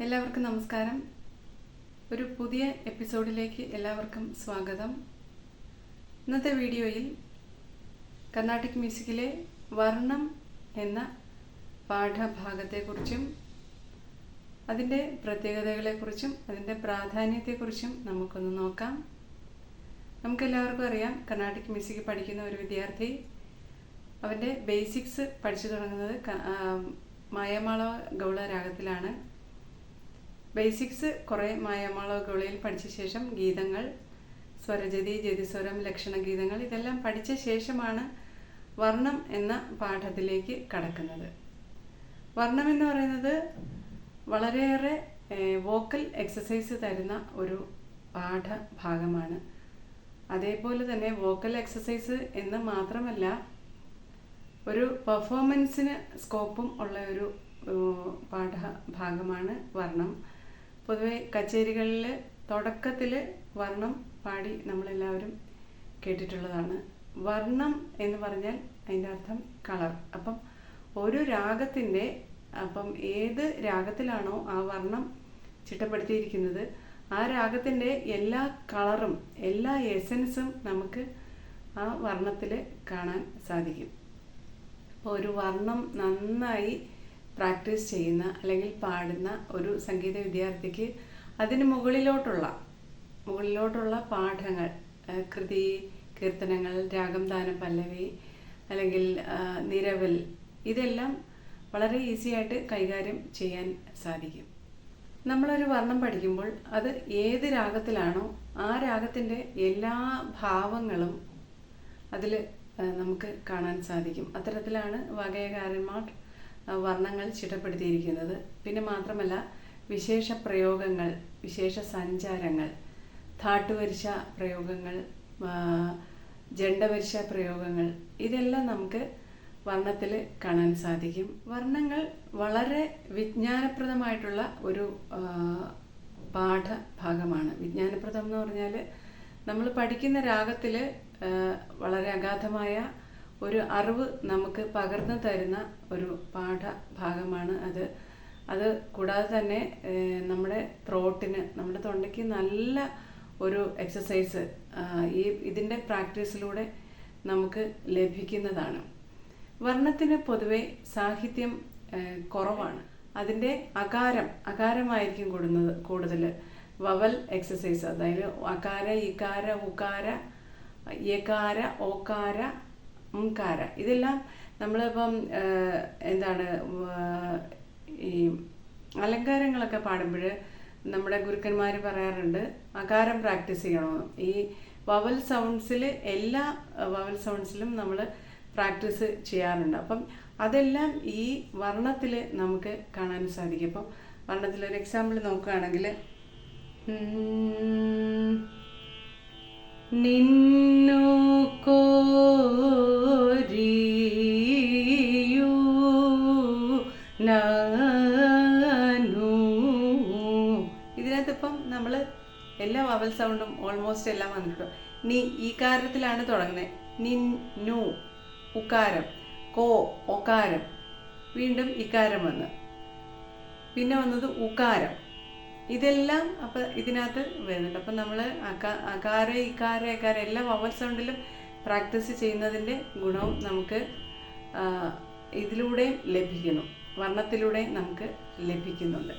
എല്ലാവർക്കും നമസ്കാരം. ഒരു പുതിയ എപ്പിസോഡിലേക്ക് എല്ലാവർക്കും സ്വാഗതം. ഇന്നത്തെ വീഡിയോയിൽ കർണാട്ടിക് മ്യൂസിക്കിലെ വർണം എന്ന പാഠഭാഗത്തെക്കുറിച്ചും അതിന്റെ പ്രത്യേകതകളെക്കുറിച്ചും അതിന്റെ പ്രാധാന്യത്തെക്കുറിച്ചും നമുക്കൊന്ന് നോക്കാം. നമുക്കെല്ലാവർക്കും അറിയാം കർണാട്ടിക് മ്യൂസിക് പഠിക്കുന്ന ഒരു വിദ്യാർത്ഥി അവന്റെ ബേസിക്സ് പഠിച്ചു തുടങ്ങുന്നത് മായമാള ഗൗള രാഗത്തിലാണ്. ബേസിക്സ് കുറേ മായാമാള ഗൗളയിൽ പഠിച്ച ശേഷം ഗീതങ്ങൾ സ്വരജതി ജതിസ്വരം ലക്ഷണഗീതങ്ങൾ ഇതെല്ലാം പഠിച്ച ശേഷമാണ് വർണം എന്ന പാഠത്തിലേക്ക് കടക്കുന്നത്. വർണം എന്ന് പറയുന്നത് വളരെയേറെ വോക്കൽ എക്സസൈസ് തരുന്ന ഒരു പാഠഭാഗമാണ്. അതേപോലെ തന്നെ വോക്കൽ എക്സസൈസ് എന്ന് മാത്രമല്ല ഒരു പെർഫോമൻസിന് സ്കോപ്പും ഉള്ള ഒരു പാഠഭാഗമാണ് വർണം. പൊതുവെ കച്ചേരികളിൽ തുടക്കത്തിൽ വർണം പാടി നമ്മളെല്ലാവരും കേട്ടിട്ടുള്ളതാണ്. വർണം എന്ന് പറഞ്ഞാൽ അതിന്റെ അർത്ഥം കളർ. അപ്പം ഒരു രാഗത്തിന്റെ അപ്പം ഏത് രാഗത്തിലാണോ ആ വർണം ചിട്ടപ്പെടുത്തിയിരിക്കുന്നത് ആ രാഗത്തിന്റെ എല്ലാ കളറും എല്ലാ എസൻസും നമുക്ക് ആ വർണത്തിൽ കാണാൻ സാധിക്കും. അപ്പോൾ ഒരു വർണം നന്നായി പ്രാക്ടീസ് ചെയ്യുന്ന അല്ലെങ്കിൽ പാടുന്ന ഒരു സംഗീത വിദ്യാർത്ഥിക്ക് അതിന് മുകളിലോട്ടുള്ള മുകളിലോട്ടുള്ള പാഠങ്ങൾ കൃതി കീർത്തനങ്ങൾ രാഗം ദാനം പല്ലവി അല്ലെങ്കിൽ നിരവൽ ഇതെല്ലാം വളരെ ഈസി ആയിട്ട് കൈകാര്യം ചെയ്യാൻ സാധിക്കും. നമ്മളൊരു വർണം പഠിക്കുമ്പോൾ അത് ഏത് രാഗത്തിലാണോ ആ രാഗത്തിന്റെ എല്ലാ ഭാവങ്ങളും അതിൽ നമുക്ക് കാണാൻ സാധിക്കും. അത്തരത്തിലാണ് വകയകാരന്മാർ വർണങ്ങൾ ചിട്ടപ്പെടുത്തിയിരിക്കുന്നത്. പിന്നെ മാത്രമല്ല വിശേഷ പ്രയോഗങ്ങൾ വിശേഷ സഞ്ചാരങ്ങൾ ധാട്ടുവരിശ പ്രയോഗങ്ങൾ ജണ്ടവരിശ പ്രയോഗങ്ങൾ ഇതെല്ലാം നമുക്ക് വർണത്തിൽ കാണാൻ സാധിക്കും. വർണങ്ങൾ വളരെ വിജ്ഞാനപ്രദമായിട്ടുള്ള ഒരു പാഠഭാഗമാണ്. വിജ്ഞാനപ്രദം എന്ന് പറഞ്ഞാൽ നമ്മൾ പഠിക്കുന്ന രാഗത്തിൽ വളരെ അഗാധമായ ഒരു അറിവ് നമുക്ക് പകർന്നു തരുന്ന ഒരു പാഠഭാഗമാണ് അത്. അത് കൂടാതെ തന്നെ നമ്മുടെ ത്രോട്ടിന് നമ്മുടെ തൊണ്ടയ്ക്ക് നല്ല ഒരു എക്സസൈസ് ഈ ഇതിന്റെ പ്രാക്ടീസിലൂടെ നമുക്ക് ലഭിക്കുന്നതാണ്. വർണത്തിന് പൊതുവെ സാഹിത്യം കുറവാണ്. അതിന്റെ അകാരം അകാരമായിരിക്കും കൂടുന്നത് കൂടുതൽ വവൽ എക്സസൈസ് അതായത് അകാര ഇകാര ഉകാര യകാര ഓകാര ഉംകാര ഇതെല്ലാം നമ്മളിപ്പം എന്താണ് ഈ അലങ്കാരങ്ങളൊക്കെ പാടുമ്പോൾ നമ്മുടെ ഗുരുക്കന്മാർ പറയാറുണ്ട് അകാരം പ്രാക്ടീസ് ചെയ്യണമെന്ന്. ഈ വവൽ സൗണ്ട്സിൽ എല്ലാ വവൽ സൗണ്ട്സിലും നമ്മൾ പ്രാക്ടീസ് ചെയ്യാറുണ്ട്. അപ്പം അതെല്ലാം ഈ വർണത്തിൽ നമുക്ക് കാണാൻ സാധിക്കും. അപ്പം വർണത്തിലൊരു എക്സാമ്പിൾ നോക്കുകയാണെങ്കിൽ നിന്നു കോരിയു നാനു. ഇതിനകത്തിപ്പം നമ്മൾ എല്ലാ വവൽ സൗണ്ടും ഓൾമോസ്റ്റ് എല്ലാം വന്നിട്ടുണ്ട്. നീ ഈ കാരത്തിലാണ് തുടങ്ങുന്നത് നിന്നു ഉക്കാരം. കോ ഒക്കാരം. വീണ്ടും ഇക്കാരം വന്ന്. പിന്നെ വന്നത് ഉകാരം ഇതെല്ലാം അപ്പം ഇതിനകത്ത് വരുന്നുണ്ട്. അപ്പം നമ്മൾ അകാര ഇക്കാര എക്കാര എല്ലാ വവൽ സൗണ്ടിലും പ്രാക്ടീസ് ചെയ്യുന്നതിന്റെ ഗുണവും നമുക്ക് ഇതിലൂടെയും ലഭിക്കുന്നു. വർണത്തിലൂടെയും നമുക്ക് ലഭിക്കുന്നുണ്ട്.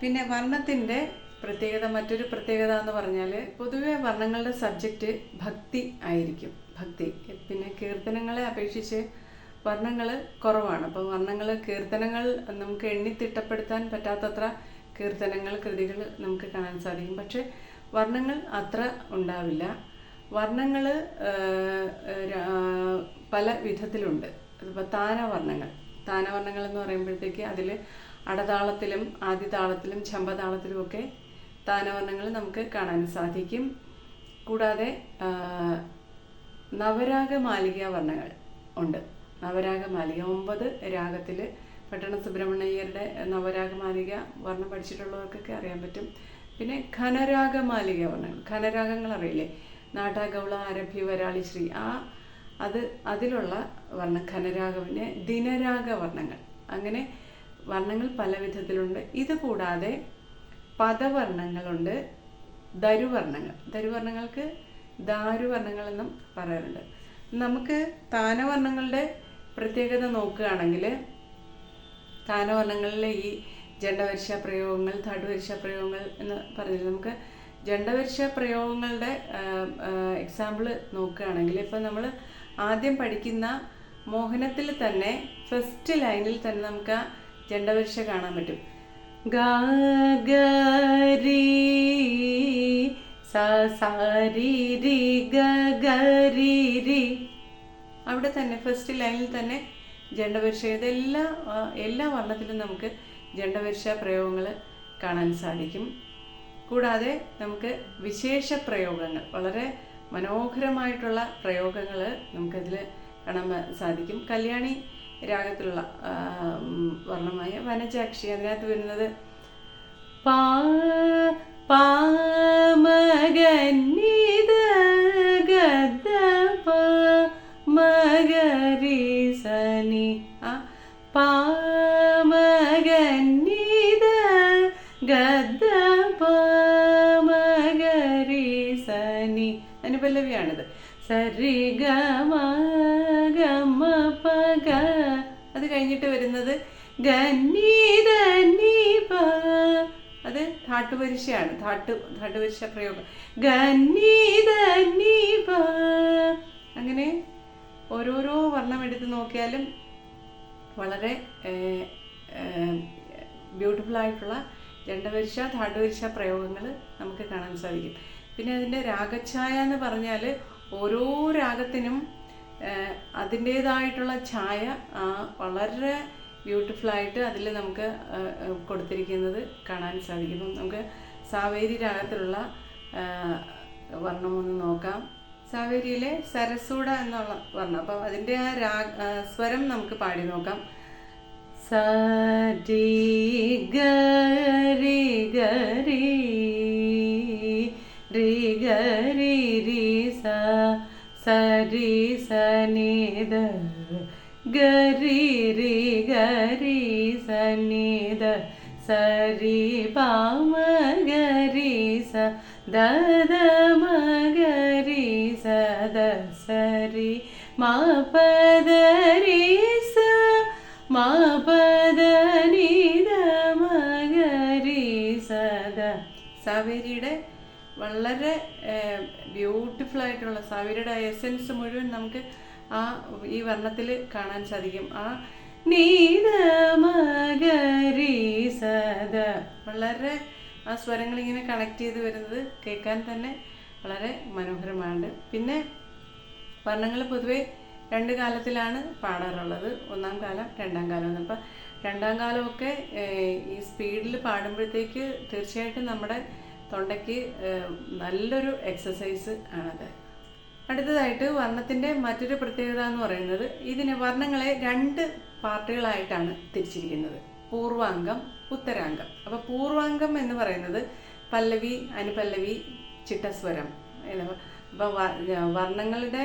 പിന്നെ വർണത്തിന്റെ പ്രത്യേകത മറ്റൊരു പ്രത്യേകത എന്ന് പറഞ്ഞാൽ പൊതുവെ വർണങ്ങളുടെ സബ്ജക്റ്റ് ഭക്തി ആയിരിക്കും. ഭക്തി. പിന്നെ കീർത്തനങ്ങളെ അപേക്ഷിച്ച് വർണങ്ങൾ കുറവാണ്. അപ്പോൾ വർണങ്ങൾ കീർത്തനങ്ങൾ നമുക്ക് എണ്ണി തിട്ടപ്പെടുത്താൻ പറ്റാത്തത്ര കീർത്തനങ്ങൾ കൃതികൾ നമുക്ക് കാണാൻ സാധിക്കും. പക്ഷേ വർണങ്ങൾ അത്ര ഉണ്ടാവില്ല. വർണങ്ങൾ പല വിധത്തിലുണ്ട്. അതിപ്പോൾ താനവർണങ്ങൾ താനവർണങ്ങൾ എന്ന് പറയുമ്പോഴത്തേക്ക് അതിൽ അടതാളത്തിലും ആദിതാളത്തിലും ചമ്പതാളത്തിലും ഒക്കെ താനവർണങ്ങൾ നമുക്ക് കാണാൻ സാധിക്കും. കൂടാതെ നവരാഗ മാലിക വർണങ്ങൾ ഉണ്ട്. നവരാഗ മാലിക ഒമ്പത് രാഗത്തിൽ പട്ടണ സുബ്രഹ്മണ്യരുടെ നവരാഗമാലിക വർണം പഠിച്ചിട്ടുള്ളവർക്കൊക്കെ അറിയാൻ പറ്റും. പിന്നെ ഖനരാഗമാലിക വർണങ്ങൾ. ഘനരാഗങ്ങൾ അറിയില്ലേ? നാട്ടാഗൗള ആരഭ്യ വരാളി ശ്രീ. ആ അത് അതിലുള്ള വർണ ഘനരാഗ പിന്നെ ദിനരാഗ വർണങ്ങൾ. അങ്ങനെ വർണങ്ങൾ പല വിധത്തിലുണ്ട്. ഇത് കൂടാതെ പദവർണങ്ങളുണ്ട്. ദരുവർണങ്ങൾ ദരുവർണങ്ങൾക്ക് ദാരുവർണങ്ങളെന്നും പറയാറുണ്ട്. നമുക്ക് താനവർണങ്ങളുടെ പ്രത്യേകത നോക്കുകയാണെങ്കിൽ താനവർണങ്ങളിലെ ഈ ജണ്ടവരിശ പ്രയോഗങ്ങൾ ധടുവരിശ പ്രയോഗങ്ങൾ എന്ന് പറഞ്ഞില്ല? നമുക്ക് ജണ്ടവരിശ പ്രയോഗങ്ങളുടെ എക്സാമ്പിൾ നോക്കുകയാണെങ്കിൽ ഇപ്പം നമ്മൾ ആദ്യം പഠിക്കുന്ന മോഹനത്തിൽ തന്നെ ഫസ്റ്റ് ലൈനിൽ തന്നെ നമുക്ക് ആ ജണ്ടവരിശ കാണാൻ പറ്റും. ഗാഗരി സാരി രി സ സ രി രി ഗ ഗ രി രി. അവിടെ തന്നെ ഫസ്റ്റ് ലൈനിൽ തന്നെ ജണ്ടപരീക്ഷ ഇതെല്ലാ എല്ലാ വർണത്തിലും നമുക്ക് ജണ്ടപരീക്ഷ പ്രയോഗങ്ങൾ കാണാൻ സാധിക്കും. കൂടാതെ നമുക്ക് വിശേഷ പ്രയോഗങ്ങൾ വളരെ മനോഹരമായിട്ടുള്ള പ്രയോഗങ്ങൾ നമുക്കതിൽ കാണാൻ സാധിക്കും. കല്യാണി രാഗത്തിലുള്ള വർണമായ വനജാക്ഷി. അതിനകത്ത് വരുന്നത് പാ പാമഗന്നിത അനുപല്ലവിയാണിത് സരി ഗമ ഗമ പഗ അത് കഴിഞ്ഞിട്ട് വരുന്നത് അത് ധാട്ടുപരിശയാണ് ധാട്ടു ധാട്ടുപരിശ പ്രയോഗം. അങ്ങനെ ഓരോരോ വർണം എടുത്ത് നോക്കിയാലും വളരെ ബ്യൂട്ടിഫുൾ ആയിട്ടുള്ള രണ്ടുപരിശ ധാട്ടുപരിശ പ്രയോഗങ്ങൾ നമുക്ക് കാണാൻ സാധിക്കും. പിന്നെ അതിന്റെ രാഗഛായ എന്ന് പറഞ്ഞാൽ ഓരോ രാഗത്തിനും അതിന്റേതായിട്ടുള്ള ഛായ വളരെ ബ്യൂട്ടിഫുള്ളായിട്ട് അതിൽ നമുക്ക് കൊടുത്തിരിക്കുന്നത് കാണാൻ സാധിക്കും. നമുക്ക് സാവേരി രാഗത്തിലുള്ള വർണം ഒന്ന് നോക്കാം. സാവേരിയിലെ സരസൂട എന്നുള്ള വർണം. അപ്പം അതിന്റെ ആ രാഗ സ്വരം നമുക്ക് പാടി നോക്കാം. സരി ഗരി ഗരി ഗരി സരി സനിത ഗരി രി ഗരി സനിത സരി പാമ ഗരി സ ദദ മഗരി സ ദ സരി മാ പദരി സ മാ പദനി ദ മഗരി സദ സവരിയുടെ വളരെ ബ്യൂട്ടിഫുൾ ആയിട്ടുള്ള സവിരയുടെ എസെൻസ് മുഴുവൻ നമുക്ക് ആ ഈ വർണത്തിൽ കാണാൻ സാധിക്കും. ആ നീത മഗരി സദ. വളരെ ആ സ്വരങ്ങൾ ഇങ്ങനെ കണക്ട് ചെയ്ത് വരുന്നത് കേൾക്കാൻ തന്നെ വളരെ മനോഹരമാണ്. പിന്നെ വർണങ്ങൾ പൊതുവെ രണ്ട് കാലത്തിലാണ് പാടാറുള്ളത്. ഒന്നാം കാലം രണ്ടാം കാലം അപ്പം രണ്ടാം കാലമൊക്കെ ഈ സ്പീഡിൽ പാടുമ്പോഴത്തേക്ക് തീർച്ചയായിട്ടും നമ്മുടെ തൊണ്ടയ്ക്ക് നല്ലൊരു എക്സസൈസ് ആണത്. അടുത്തതായിട്ട് വർണത്തിന്റെ മറ്റൊരു പ്രത്യേകത എന്ന് പറയുന്നത് ഇതിന് വർണങ്ങളെ രണ്ട് പാർട്ടുകളായിട്ടാണ് തിരിച്ചിരിക്കുന്നത്. പൂർവാംഗം ഉത്തരാംഗം. അപ്പോൾ പൂർവാംഗം എന്ന് പറയുന്നത് പല്ലവി അനുപല്ലവി ചിട്ടസ്വരം. അപ്പോൾ വർണങ്ങളുടെ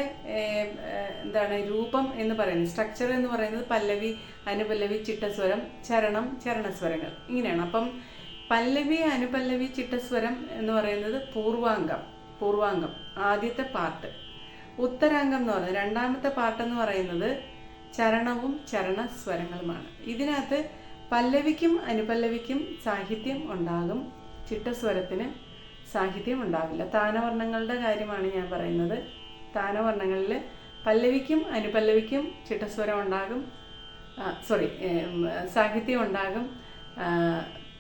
എന്താണ് രൂപം എന്ന് പറയുന്നത് സ്ട്രക്ചർ എന്ന് പറയുന്നത് പല്ലവി അനുപല്ലവി ചിട്ടസ്വരം ചരണം ചരണസ്വരങ്ങൾ. ഇങ്ങനെയാണ്. അപ്പം പല്ലവി അനുപല്ലവി ചിട്ടസ്വരം എന്ന് പറയുന്നത് പൂർവാംഗം പൂർവാംഗം ആദ്യത്തെ പാർട്ട് ഉത്തരാംഗം എന്ന് പറയുന്നത് രണ്ടാമത്തെ പാർട്ട് എന്ന് പറയുന്നത് ചരണവും ചരണസ്വരങ്ങളുമാണ്. ഇതിനകത്ത് പല്ലവിക്കും അനുപല്ലവിക്കും സാഹിത്യം ഉണ്ടാകും ചിട്ടസ്വരത്തിന് സാഹിത്യം ഉണ്ടാവില്ല താനവർണങ്ങളുടെ കാര്യമാണ് ഞാൻ പറയുന്നത്. താനവർണങ്ങളിൽ പല്ലവിക്കും അനുപല്ലവിക്കും ചിട്ടസ്വരം ഉണ്ടാകും സോറി സാഹിത്യം ഉണ്ടാകും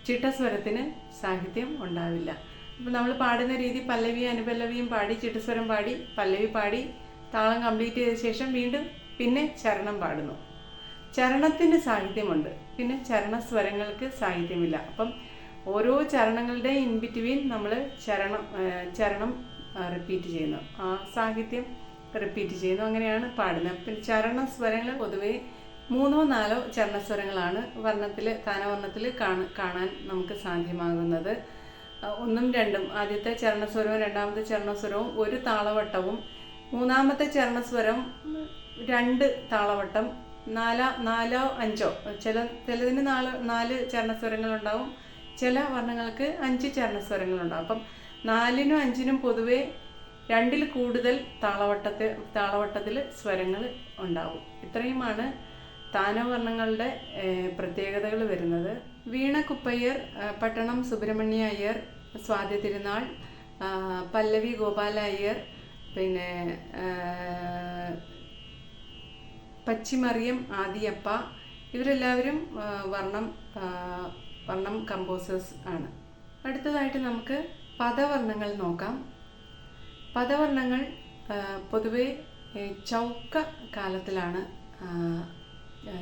ചിട്ടസ്വരത്തിന് സാഹിത്യം ഉണ്ടാവില്ല. അപ്പോൾ നമ്മൾ പാടുന്ന രീതി പല്ലവി അനുപല്ലവിയും പാടി ചിട്ടസ്വരം പാടി പല്ലവി പാടി താളം കംപ്ലീറ്റ് ചെയ്ത ശേഷം വീണ്ടും പിന്നെ ചരണം പാടുന്നു. ചരണത്തിന് സാഹിത്യമുണ്ട്. പിന്നെ ചരണസ്വരങ്ങൾക്ക് സാഹിത്യമില്ല. അപ്പം ഓരോ ചരണങ്ങളുടെ ഇൻ ബിറ്റ്വീൻ നമ്മൾ ചരണം ചരണം റിപ്പീറ്റ് ചെയ്യുന്നു. ആ സാഹിത്യം റിപ്പീറ്റ് ചെയ്യുന്നു. അങ്ങനെയാണ് പാടുന്നത്. പിന്നെ ചരണസ്വരങ്ങൾ പൊതുവേ മൂന്നോ നാലോ ചരണസ്വരങ്ങളാണ് വർണത്തിൽ താനവർണത്തിൽ കാണ- കാണാൻ നമുക്ക് സാധ്യമാകുന്നത്. ഒന്നും രണ്ടും. ആദ്യത്തെ ചരണസ്വരവും രണ്ടാമത്തെ ചരണസ്വരവും ഒരു താളവട്ടവും. മൂന്നാമത്തെ ചരണസ്വരം രണ്ട് താളവട്ടം. നാലാ നാലോ അഞ്ചോ. ചില ചിലതിന് നാല് നാല് ചരണസ്വരങ്ങളുണ്ടാവും ചില വർണങ്ങൾക്ക് അഞ്ച് ചരണസ്വരങ്ങളുണ്ടാവും അപ്പം നാലിനും അഞ്ചിനും പൊതുവേ രണ്ടിൽ കൂടുതൽ താളവട്ടത്തെ താളവട്ടത്തിൽ സ്വരങ്ങൾ ഉണ്ടാവും. ഇത്രയുമാണ് താനവർണങ്ങളുടെ പ്രത്യേകതകൾ വരുന്നത്. വീണക്കുപ്പയ്യർ പട്ടണം സുബ്രഹ്മണ്യ അയ്യർ സ്വാതി തിരുനാൾ പല്ലവി ഗോപാല അയ്യർ പിന്നെ പച്ചിമറിയം ആദിയപ്പ ഇവരെല്ലാവരും വർണം വർണം കമ്പോസേഴ്സ് ആണ്. അടുത്തതായിട്ട് നമുക്ക് പദവർണങ്ങൾ നോക്കാം. പദവർണങ്ങൾ പൊതുവേ ചൗക്ക കാലത്തിലാണ്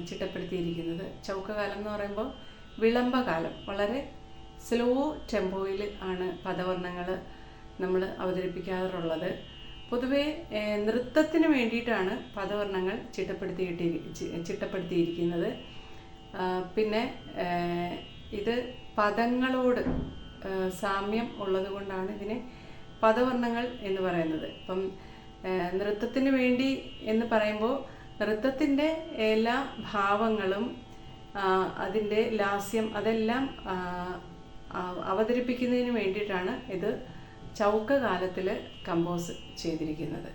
ചിട്ടപ്പെടുത്തിയിരിക്കുന്നത്. ചൗക്ക കാലം എന്ന് പറയുമ്പോൾ വിളംബകാലം. വളരെ സ്ലോ ടെമ്പോയിൽ ആണ് പദവർണങ്ങൾ നമ്മൾ അവതരിപ്പിക്കാറുള്ളത്. പൊതുവേ നൃത്തത്തിന് വേണ്ടിയിട്ടാണ് പദവർണങ്ങൾ ചിട്ടപ്പെടുത്തിയിട്ട് ചിട്ടപ്പെടുത്തിയിരിക്കുന്നത്. പിന്നെ ഇത് പദങ്ങളോട് സാമ്യം ഉള്ളത് കൊണ്ടാണ് ഇതിനെ പദവർണങ്ങൾ എന്ന് പറയുന്നത്. ഇപ്പം നൃത്തത്തിന് വേണ്ടി എന്ന് പറയുമ്പോൾ നൃത്തത്തിന്റെ എല്ലാ ഭാവങ്ങളും അതിന്റെ ലാസ്യം അതെല്ലാം അവതരിപ്പിക്കുന്നതിന് വേണ്ടിയിട്ടാണ് ഇത് ചൗക്ക കാലത്തിൽ കമ്പോസ് ചെയ്തിരിക്കുന്നത്.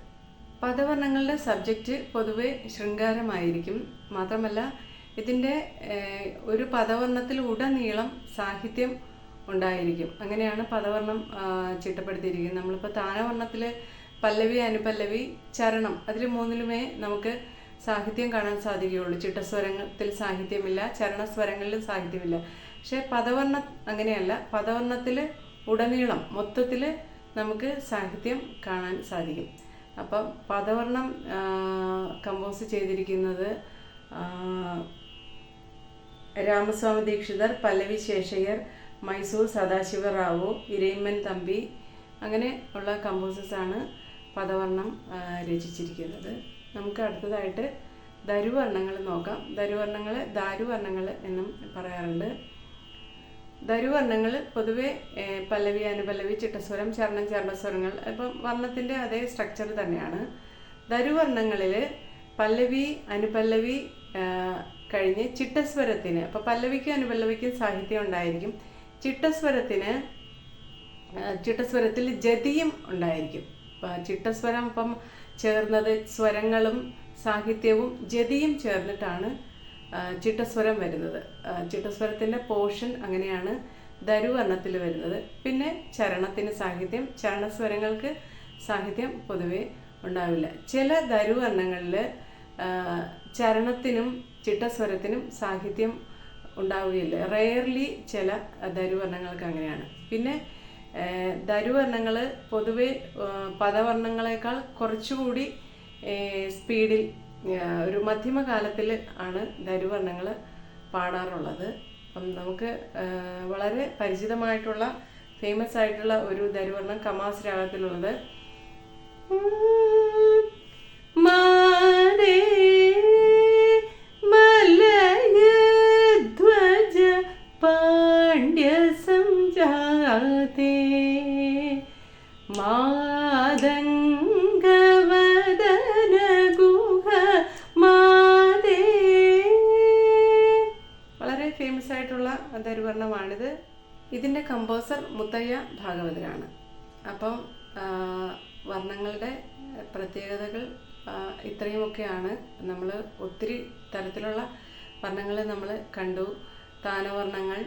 പദവർണങ്ങളുടെ സബ്ജക്റ്റ് പൊതുവെ ശൃംഗാരമായിരിക്കും. മാത്രമല്ല ഇതിന്റെ ഒരു പദവർണത്തിൽ ഉടനീളം സാഹിത്യം ഉണ്ടായിരിക്കും. അങ്ങനെയാണ് പദവർണം ചിട്ടപ്പെടുത്തിയിരിക്കുന്നത്. നമ്മളിപ്പോൾ താനവർണത്തിൽ പല്ലവി അനുപല്ലവി ചരണം അതിൽ മൂന്നിലുമേ നമുക്ക് സാഹിത്യം കാണാൻ സാധിക്കുകയുള്ളൂ. ചിട്ടസ്വരത്തിൽ സാഹിത്യമില്ല ചരണസ്വരങ്ങളിലും സാഹിത്യമില്ല. പക്ഷേ പദവർണ അങ്ങനെയല്ല പദവർണത്തിൽ ഉടനീളം മൊത്തത്തിൽ നമുക്ക് സാഹിത്യം കാണാൻ സാധിക്കും. അപ്പം പദവർണം കമ്പോസ് ചെയ്തിരിക്കുന്നത് രാമസ്വാമി ദീക്ഷിതർ പല്ലവി ശേഷയ്യർ മൈസൂർ സദാശിവ റാവു ഇരയിമ്മൻ തമ്പി അങ്ങനെ ഉള്ള കമ്പോസേഴ്സാണ് പദവർണം രചിച്ചിരിക്കുന്നത്. നമുക്ക് അടുത്തതായിട്ട് ദരുവർണങ്ങൾ നോക്കാം. ദരുവർണങ്ങൾ ദാരുവർണങ്ങൾ എന്നും പറയാറുണ്ട്. ദരുവർണങ്ങൾ പൊതുവെ പല്ലവി അനുപല്ലവി ചിട്ടസ്വരം ചരണം ചരണസ്വരങ്ങൾ ഇപ്പം വർണത്തിന്റെ അതേ സ്ട്രക്ചർ തന്നെയാണ്. ദരുവർണങ്ങളിൽ പല്ലവി അനുപല്ലവി കഴിഞ്ഞ് ചിട്ടസ്വരത്തിന് അപ്പോൾ പല്ലവിക്കും അനുപല്ലവിക്കും സാഹിത്യം ഉണ്ടായിരിക്കും. ചിട്ടസ്വരത്തിന് ചിട്ടസ്വരത്തിൽ ജതിയും ഉണ്ടായിരിക്കും. ചിട്ടസ്വരം ഇപ്പം ചേർന്നത് സ്വരങ്ങളും സാഹിത്യവും ജതിയും ചേർന്നിട്ടാണ് ചിട്ടസ്വരം വരുന്നത്. ചിട്ടസ്വരത്തിന്റെ പോർഷൻ അങ്ങനെയാണ് ദരുവർണത്തിൽ വരുന്നത്. പിന്നെ ചരണത്തിന് സാഹിത്യം ചരണസ്വരങ്ങൾക്ക് സാഹിത്യം പൊതുവേ ഉണ്ടാവില്ല. ചില ദരുവർണങ്ങളിൽ ചരണത്തിനും ചിട്ടസ്വരത്തിനും സാഹിത്യം ഉണ്ടാവുകയില്ല. റെയർലി ചില ദരുവർണങ്ങൾക്ക് അങ്ങനെയാണ്. പിന്നെ ദരുവർണങ്ങൾ പൊതുവെ പദവർണങ്ങളെക്കാൾ കുറച്ചുകൂടി സ്പീഡിൽ ഒരു മധ്യമകാലത്തിൽ ആണ് ദരുവർണങ്ങൾ പാടാറുള്ളത്. അപ്പം നമുക്ക് വളരെ പരിചിതമായിട്ടുള്ള ഫേമസ് ആയിട്ടുള്ള ഒരു ദരുവർണം കമാസ് രാഗത്തിലുള്ളത്. പ്രത്യേകതകൾ ഇത്രയുമൊക്കെയാണ്. നമ്മൾ ഒത്തിരി തരത്തിലുള്ള വർണങ്ങൾ നമ്മൾ കണ്ടു. താനവർണങ്ങൾ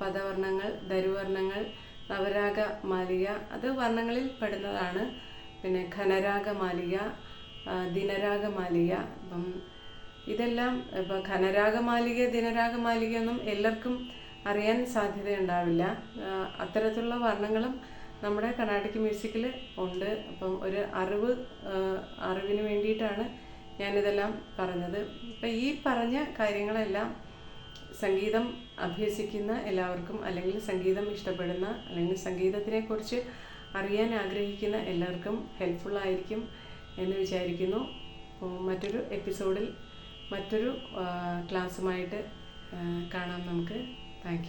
പദവർണങ്ങൾ ദരുവർണങ്ങൾ നവരാഗ മാലിക അത് വർണങ്ങളിൽ പെടുന്നതാണ്. പിന്നെ ഖനരാഗ മാലിക ദിനരാഗ മാലിക അപ്പം ഇതെല്ലാം ഇപ്പം ഘനരാഗ മാലിക ദിനരാഗ മാലിക ഒന്നും എല്ലാവർക്കും അറിയാൻ സാധ്യതയുണ്ടാവില്ല. അത്തരത്തിലുള്ള വർണങ്ങളും നമ്മുടെ കർണാടക മ്യൂസിക്കിൽ ഉണ്ട്. അപ്പം ഒരു അറിവ് അറിവിന് വേണ്ടിയിട്ടാണ് ഞാനിതെല്ലാം പറഞ്ഞത്. അപ്പം ഈ പറഞ്ഞ കാര്യങ്ങളെല്ലാം സംഗീതം അഭ്യസിക്കുന്ന എല്ലാവർക്കും അല്ലെങ്കിൽ സംഗീതം ഇഷ്ടപ്പെടുന്ന അല്ലെങ്കിൽ സംഗീതത്തിനെക്കുറിച്ച് അറിയാൻ ആഗ്രഹിക്കുന്ന എല്ലാവർക്കും ഹെൽപ്ഫുൾ ആയിരിക്കും എന്ന് വിചാരിക്കുന്നു. മറ്റൊരു എപ്പിസോഡിൽ മറ്റൊരു ക്ലാസ്സുമായിട്ട് കാണാം നമുക്ക്. താങ്ക്